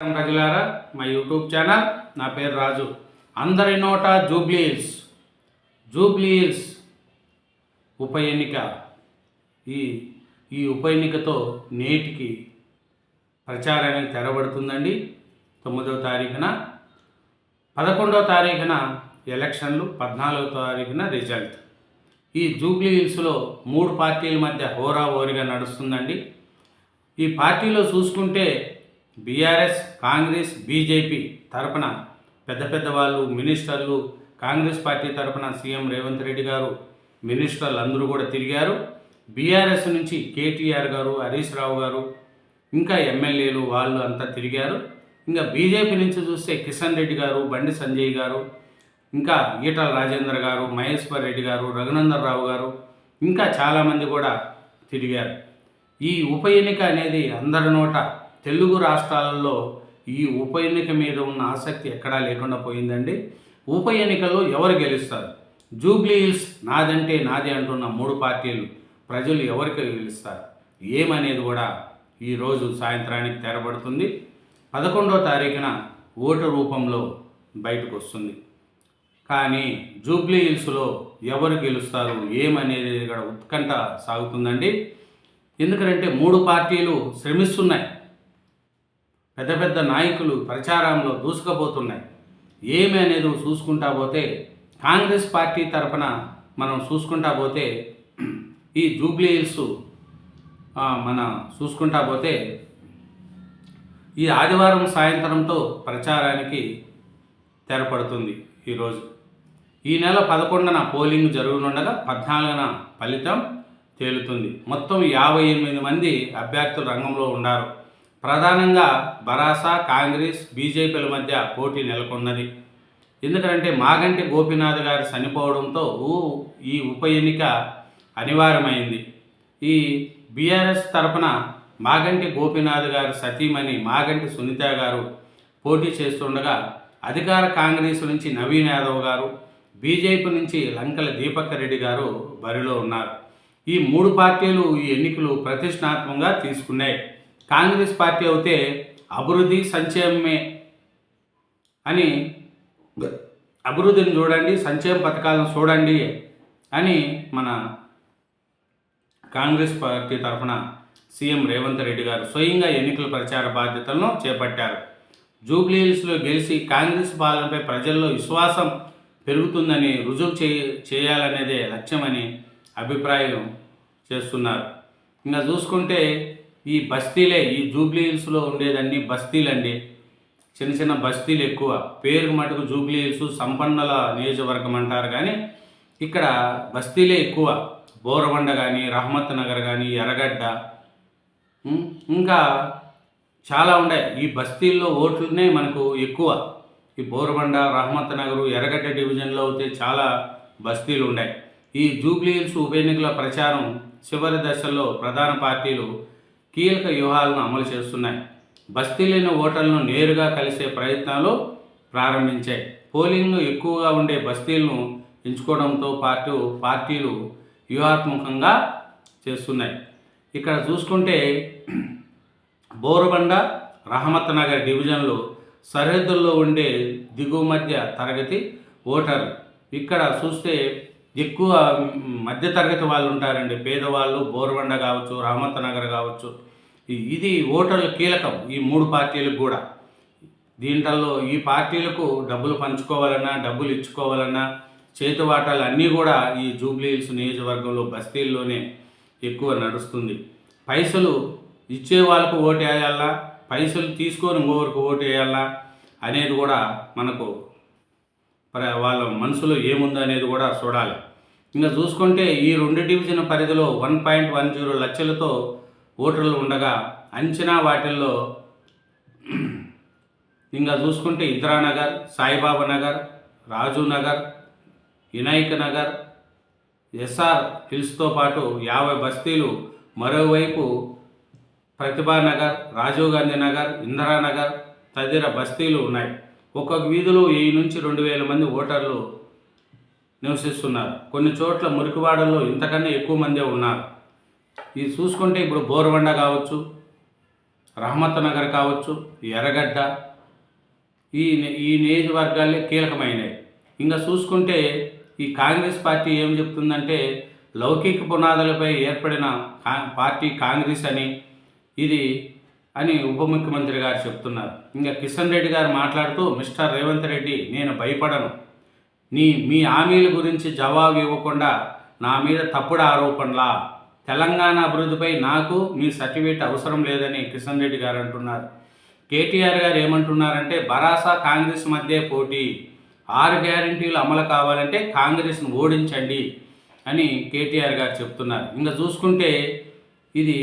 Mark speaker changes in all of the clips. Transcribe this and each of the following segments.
Speaker 1: ప్రజలారా మా YouTube channel నా పేరు రాజు. అందరి నోట జూబ్లీహిల్స్ జూబ్లీహిల్స్ ఉప ఎన్నిక. ఈ ఈ ఉప ఎన్నికతో నేటికి ప్రచారానికి తెరబడుతుందండి. తొమ్మిదవ తారీఖున పదకొండవ తారీఖున ఎలక్షన్లు పద్నాలుగో తారీఖున రిజల్ట్. ఈ జూబ్లీ హిల్స్లో మూడు పార్టీల మధ్య హోరా హోరాహోరీగా నడుస్తుందండి. ఈ పార్టీలో చూసుకుంటే బీఆర్ఎస్ కాంగ్రెస్ బీజేపీ తరపున పెద్ద పెద్ద వాళ్ళు మినిస్టర్లు కాంగ్రెస్ పార్టీ తరపున సీఎం రేవంత్ రెడ్డి గారు మినిస్టర్లు అందరూ కూడా తిరిగారు. బీఆర్ఎస్ నుంచి కేటీఆర్ గారు హరీష్ రావు గారు ఇంకా ఎమ్మెల్యేలు వాళ్ళు అంతా తిరిగారు. ఇంకా బీజేపీ నుంచి చూస్తే కిషన్ రెడ్డి గారు బండి సంజయ్ గారు ఇంకా ఈటల రాజేందర్ గారు మహేశ్వర్ రెడ్డి గారు రఘునందన్ రావు గారు ఇంకా చాలామంది కూడా తిరిగారు. ఈ ఉప ఎన్నిక అనేది అందరి నోట తెలుగు రాష్ట్రాలలో ఈ ఉప ఎన్నిక మీద ఉన్న ఆసక్తి ఎక్కడా లేకుండా పోయిందండి. ఉప ఎన్నికల్లో ఎవరు గెలుస్తారు? జూబ్లీ హిల్స్ నాదంటే నాది అంటున్న మూడు పార్టీలు ప్రజలు ఎవరికి గెలుస్తారు? ఏమనేది కూడా ఈరోజు సాయంత్రానికి తెరబడుతుంది. పదకొండో తారీఖున ఓటు రూపంలో బయటకు వస్తుంది కానీ జూబ్లీ హిల్స్లో ఎవరు గెలుస్తారు? ఏమనేది ఇక్కడ ఉత్కంఠ సాగుతుందండి. ఎందుకంటే మూడు పార్టీలు శ్రమిస్తున్నాయి. పెద్ద పెద్ద నాయకులు ప్రచారంలో దూసుకుపోతున్నాయి. ఏమి అనేది చూసుకుంటా పోతే కాంగ్రెస్ పార్టీ తరపున మనం చూసుకుంటా పోతే ఈ జూబ్లీ హిల్స్ మన చూసుకుంటా పోతే ఈ ఆదివారం సాయంత్రంతో ప్రచారానికి తెరపడుతుంది ఈరోజు. ఈ నెల పదకొండున పోలింగ్ జరగనుండగా పద్నాలుగున ఫలితం తేలుతుంది. మొత్తం యాభై ఎనిమిది మంది అభ్యర్థులు రంగంలో ఉన్నారు. ప్రధానంగా బరాసా కాంగ్రెస్ బీజేపీల మధ్య పోటీ నెలకొన్నది. ఎందుకంటే మాగంటి గోపీనాథ్ గారు చనిపోవడంతో ఊ- ఈ ఉప ఎన్నిక అనివార్యమైంది. ఈ బీఆర్ఎస్ తరపున మాగంటి గోపీనాథ్ గారు సతీమణి మాగంటి సునీత గారు పోటీ చేస్తుండగా అధికార కాంగ్రెస్ నుంచి నవీన్ యాదవ్ గారు బీజేపీ నుంచి లంకల దీపక్ రెడ్డి గారు బరిలో ఉన్నారు. ఈ మూడు పార్టీలు ఈ ఎన్నికలు ప్రతిష్టాత్మకంగా తీసుకున్నాయి. కాంగ్రెస్ పార్టీ అయితే అభివృద్ధి సంక్షేమమే అని అభివృద్ధిని చూడండి సంక్షేమ పథకాలను చూడండి అని మన కాంగ్రెస్ పార్టీ తరఫున సీఎం రేవంత్ రెడ్డి గారు స్వయంగా ఎన్నికల ప్రచార బాధ్యతలను చేపట్టారు. జూబ్లీ హిల్స్లో గెలిచి కాంగ్రెస్ పాలనపై ప్రజల్లో విశ్వాసం పెరుగుతుందని రుజువు చే చేయాలనేదే లక్ష్యమని అభిప్రాయం చేస్తున్నారు. ఇంకా చూసుకుంటే ఈ బస్తీలే ఈ జూబ్లీ హిల్స్లో ఉండేదన్నీ బస్తీలండి. చిన్న చిన్న బస్తీలు ఎక్కువ. పేరుకు మటుకు జూబ్లీ హిల్స్ సంపన్నుల నియోజకవర్గం అంటారు కానీ ఇక్కడ బస్తీలే ఎక్కువ. బోరబండ కానీ రహమత్ నగర్ కానీ ఎర్రగడ్డ ఇంకా చాలా ఉన్నాయి ఈ బస్తీల్లో ఓట్లునే మనకు ఎక్కువ. ఈ బోరబండ రహమత్ నగరు ఎర్రగడ్డ డివిజన్లో అయితే చాలా బస్తీలు ఉన్నాయి ఈ జూబ్లీ హిల్స్ ఉప ఎన్నికల ప్రచారం చివరి దశలో ప్రధాన పార్టీలు కీలక వ్యూహాలను అమలు చేస్తున్నాయి. బస్తీలైన ఓటర్లను నేరుగా కలిసే ప్రయత్నాలు ప్రారంభించాయి. పోలింగ్లో ఎక్కువగా ఉండే బస్తీలను ఎంచుకోవడంతో పాటు పార్టీలు వ్యూహాత్మకంగా చేస్తున్నాయి. ఇక్కడ చూసుకుంటే బోరబండ రహమత్ నగర్ డివిజన్లు సరిహద్దుల్లో ఉండే దిగువ మధ్య తరగతి ఓటర్లు ఇక్కడ చూస్తే ఎక్కువ మధ్య మధ్యతరగతి వాళ్ళు ఉంటారండి పేదవాళ్ళు బోరబండ కావచ్చు రహమత్ నగర్ కావచ్చు. ఇది ఓటర్లు కీలకం ఈ మూడు పార్టీలకు కూడా. దీంట్లో ఈ పార్టీలకు డబ్బులు పంచుకోవాలన్నా డబ్బులు ఇచ్చుకోవాలన్నా చేతివాటాలు అన్నీ కూడా ఈ జూబ్లీహిల్స్ నియోజకవర్గంలో బస్తీల్లోనే ఎక్కువ నడుస్తుంది. పైసలు ఇచ్చే వాళ్ళకు ఓటు వేయాలా? పైసలు తీసుకొని ఇంకొకరికి ఓటు వేయాలా? అనేది కూడా మనకు వాళ్ళ మనసులో ఏముందో అనేది కూడా చూడాలి. ఇంకా చూసుకుంటే ఈ రెండు డివిజన్ పరిధిలో వన్ పాయింట్ వన్ జీరో లక్షలతో ఓటర్లు ఉండగా అంచనా వాటిల్లో ఇంకా చూసుకుంటే ఇందిరానగర్ సాయిబాబా నగర్ రాజు నగర్ వినాయక నగర్ ఎస్ఆర్ హిల్స్తో పాటు యాభై బస్తీలు మరోవైపు ప్రతిభానగర్ రాజీవ్ గాంధీ నగర్ ఇందిరానగర్ తదితర బస్తీలు ఉన్నాయి. ఒక్కొక్క వీధిలో వెయ్యి నుంచి రెండు వేల మంది ఓటర్లు నివసిస్తున్నారు. కొన్ని చోట్ల మురికివాడల్లో ఇంతకన్నా ఎక్కువ మందే ఉన్నారు. ఇది చూసుకుంటే ఇప్పుడు బోరబండ కావచ్చు రహమత్ నగర్ కావచ్చు ఎర్రగడ్డ ఈ ఈ నియోజకవర్గాలే కీలకమైనవి. ఇంకా చూసుకుంటే ఈ కాంగ్రెస్ పార్టీ ఏం చెప్తుందంటే లౌకిక పునాదులపై ఏర్పడిన పార్టీ కాంగ్రెస్ అని ఇది అని ఉప ముఖ్యమంత్రి గారు చెప్తున్నారు. ఇంకా కిషన్ రెడ్డి గారు మాట్లాడుతూ మిస్టర్ రేవంత్ రెడ్డి నేను భయపడను. నీ మీ హామీల గురించి జవాబు ఇవ్వకుండా నా మీద తప్పుడు ఆరోపణలా తెలంగాణ అభివృద్ధిపై నాకు మీ సర్టిఫికేట్ అవసరం లేదని కిషన్ రెడ్డి గారు అంటున్నారు. కేటీఆర్ గారు ఏమంటున్నారంటే బరాసా కాంగ్రెస్ మధ్య పోటీ. ఆరు గ్యారంటీలు అమలు కావాలంటే కాంగ్రెస్ను ఓడించండి అని కేటీఆర్ గారు చెప్తున్నారు. ఇంకా చూసుకుంటే ఇది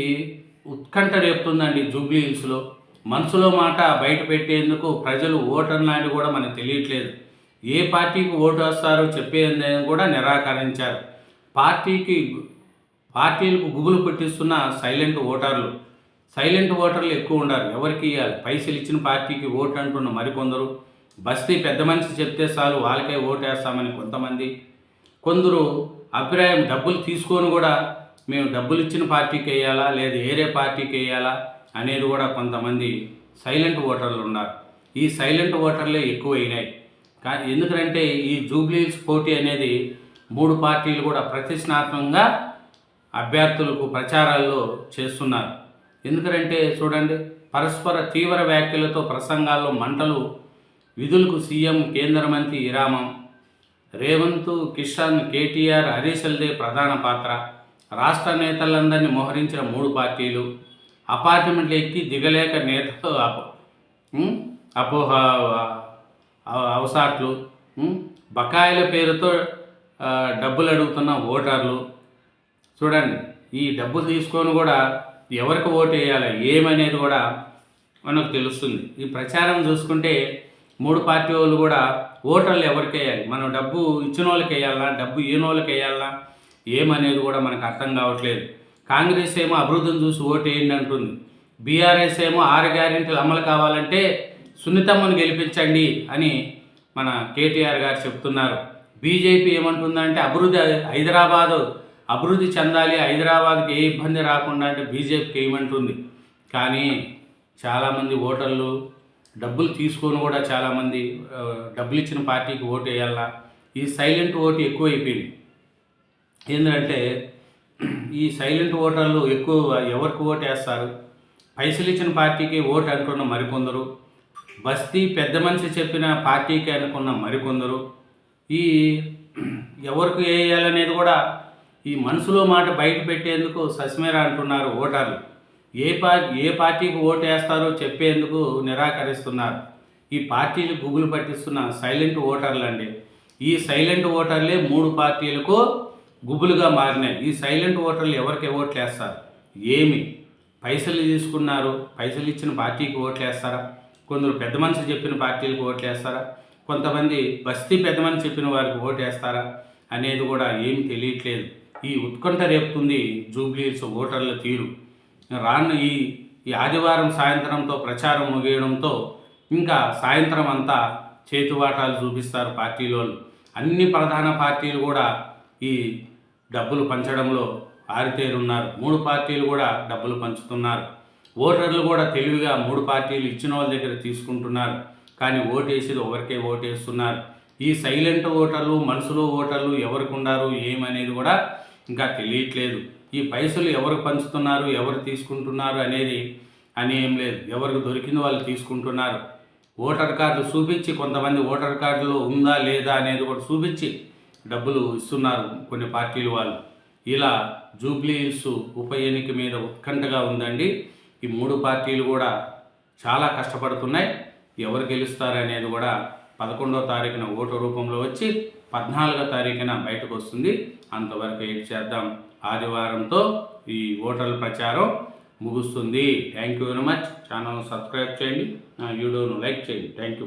Speaker 1: ఉత్కంఠ రేపుతుందండి జూబ్లీ హిల్స్లో. మనసులో మాట బయట పెట్టేందుకు ప్రజలు ఓటర్ నాయుడు కూడా మనకు తెలియట్లేదు. ఏ పార్టీకి ఓటు వస్తారో చెప్పేందుకు కూడా నిరాకరించారు. పార్టీకి పార్టీలకు గుబులు పెట్టిస్తున్న సైలెంట్ ఓటర్లు. సైలెంట్ ఓటర్లు ఎక్కువ ఉండాలి. ఎవరికి ఇవ్వాలి పైసలు ఇచ్చిన పార్టీకి ఓటు అంటున్న మరికొందరు. బస్తీ పెద్ద మనిషి చెప్తే చాలు వాళ్ళకే ఓటు వేస్తామని కొంతమంది. కొందరు అభిప్రాయం డబ్బులు తీసుకొని కూడా మేము డబ్బులు ఇచ్చిన పార్టీకి వేయాలా లేదా వేరే పార్టీకి వేయాలా అనేది కూడా కొంతమంది సైలెంట్ ఓటర్లు ఉన్నారు. ఈ సైలెంట్ ఓటర్లే ఎక్కువైనాయి. కానీ ఎందుకంటే ఈ జూబ్లీస్ పోటీ అనేది మూడు పార్టీలు కూడా ప్రతిష్టాత్మకంగా అభ్యర్థులకు ప్రచారాల్లో చేస్తున్నారు. ఎందుకంటే చూడండి పరస్పర తీవ్ర వ్యాఖ్యలతో ప్రసంగాల్లో మంటలు విధులకు సీఎం కేంద్ర మంత్రి ఇరామం రేవంత్ కిషన్ కేటీఆర్ హరీశల్దే ప్రధాన పాత్ర రాష్ట్ర నేతలందరినీ మోహరించిన మూడు పార్టీలు అపార్ట్మెంట్లు ఎక్కి దిగలేక నేతలు అప అపోహ అవసాట్లు బకాయిల పేరుతో డబ్బులు అడుగుతున్న ఓటర్లు చూడండి ఈ డబ్బులు తీసుకొని కూడా ఎవరికి ఓటు వేయాలి ఏమనేది కూడా మనకు తెలుస్తుంది. ఈ ప్రచారం చూసుకుంటే మూడు పార్టీ వాళ్ళు కూడా ఓటర్లు ఎవరికి వేయాలి? మనం డబ్బు ఇచ్చిన వాళ్ళకి వేయాలా డబ్బు ఇయ్యని వాళ్ళకి వేయాలా ఏమనేది కూడా మనకు అర్థం కావట్లేదు. కాంగ్రెస్ ఏమో అభివృద్ధిని చూసి ఓటు వేయండి అంటుంది. బీఆర్ఎస్ ఏమో ఆరు గ్యారెంటీలు అమలు కావాలంటే సున్నితమ్మను గెలిపించండి అని మన కేటీఆర్ గారు చెప్తున్నారు. బీజేపీ ఏమంటుందంటే అభివృద్ధి హైదరాబాదు అభివృద్ధి చెందాలి హైదరాబాద్కి ఏ ఇబ్బంది రాకుండా అంటే బీజేపీకి ఏమంటుంది? కానీ చాలామంది ఓటర్లు డబ్బులు తీసుకొని కూడా చాలామంది డబ్బులు ఇచ్చిన పార్టీకి ఓటు వేయాలా ఈ సైలెంట్ ఓటు ఎక్కువైపోయింది. ఏంటంటే ఈ సైలెంట్ ఓటర్లు ఎక్కువ ఎవరికి ఓటు వేస్తారు? పైసలు ఇచ్చిన పార్టీకి ఓటు అనుకున్న మరికొందరు బస్తీ పెద్ద మనిషి చెప్పిన పార్టీకి అనుకున్న మరికొందరు ఈ ఎవరికి వేయాలనేది కూడా ఈ మనసులో మాట బయట పెట్టేందుకు సస్మేర అంటున్నారు ఓటర్లు. ఏ పా ఏ పార్టీకి ఓటు వేస్తారో చెప్పేందుకు నిరాకరిస్తున్నారు. ఈ పార్టీలు గుగులు పట్టిస్తున్న సైలెంట్ ఓటర్లు అండి ఈ సైలెంట్ ఓటర్లే మూడు పార్టీలకు గుబులుగా మారినాయి. ఈ సైలెంట్ ఓటర్లు ఎవరికి ఓట్లు వేస్తారు ఏమి? పైసలు తీసుకున్నారు. పైసలు ఇచ్చిన పార్టీకి ఓట్లు వేస్తారా కొందరు పెద్ద మనిషి చెప్పిన పార్టీలకు ఓట్లు వేస్తారా కొంతమంది బస్తీ పెద్ద మనిషి చెప్పిన వారికి ఓటు వేస్తారా అనేది కూడా ఏమి తెలియట్లేదు. ఈ ఉత్కంఠ రేపుతుంది జూబ్లీస్ ఓటర్ల తీరు. రాను ఈ ఈ ఆదివారం సాయంత్రంతో ప్రచారం ముగియడంతో ఇంకా సాయంత్రం అంతా చేతువాటాలు చూపిస్తారు పార్టీలో. అన్ని ప్రధాన పార్టీలు కూడా ఈ డబ్బులు పంచడంలో ఆరితేరున్నారు. మూడు పార్టీలు కూడా డబ్బులు పంచుతున్నారు. ఓటర్లు కూడా తెలివిగా మూడు పార్టీలు ఇచ్చిన వాళ్ళ దగ్గర తీసుకుంటున్నారు. కానీ ఓటేసేది ఒకరికే ఓటేస్తున్నారు. ఈ సైలెంట్ ఓటర్లు మనసులో ఓటర్లు ఎవరికి ఉన్నారు ఏమనేది కూడా ఇంకా తెలియట్లేదు. ఈ పైసలు ఎవరు పంచుతున్నారు ఎవరు తీసుకుంటున్నారు అనేది అని ఏం లేదు. ఎవరికి దొరికింది వాళ్ళు తీసుకుంటున్నారు. ఓటర్ కార్డు చూపించి కొంతమంది ఓటర్ కార్డులో ఉందా లేదా అనేది కూడా చూపించి డబ్బులు ఇస్తున్నారు కొన్ని పార్టీలు వాళ్ళు. ఇలా జూబ్లీ ఉప ఎన్నిక మీద ఉత్కంఠగా ఉందండి. ఈ మూడు పార్టీలు కూడా చాలా కష్టపడుతున్నాయి. ఎవరు గెలుస్తారు అనేది కూడా పదకొండో తారీఖున ఓటు రూపంలో వచ్చి పద్నాలుగో తారీఖున బయటకు వస్తుంది. అంతవరకు ఎయిట్ చేద్దాం? ఆదివారంతో ఈ ఓటర్ల ప్రచారం ముగుస్తుంది. థ్యాంక్ యూ వెరీ మచ్ ఛానల్ను సబ్స్క్రైబ్ చేయండి. నా వీడియోను లైక్ చేయండి. Thank you